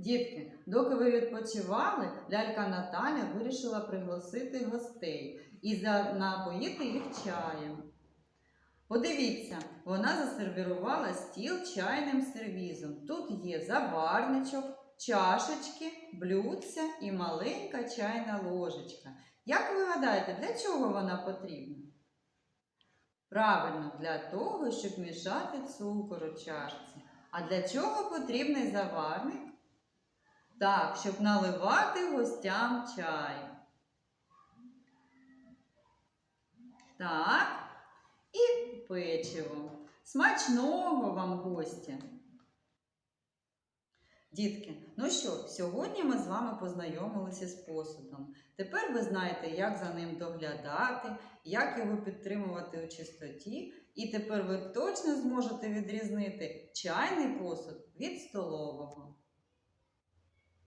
Дітки, доки ви відпочивали, лялька Наталя вирішила пригласити гостей і напоїти їх чаєм. Подивіться, вона засервірувала стіл чайним сервізом. Тут є заварничок, чашечки, блюдця і маленька чайна ложечка. Як ви гадаєте, для чого вона потрібна? Правильно, для того, щоб мішати цукор у чашці. А для чого потрібний заварник? Так, щоб наливати гостям чай. Так, і печиво. Смачного вам гостя. Дітки, ну що, сьогодні ми з вами познайомилися з посудом. Тепер ви знаєте, як за ним доглядати, як його підтримувати у чистоті, і тепер ви точно зможете відрізнити чайний посуд від столового.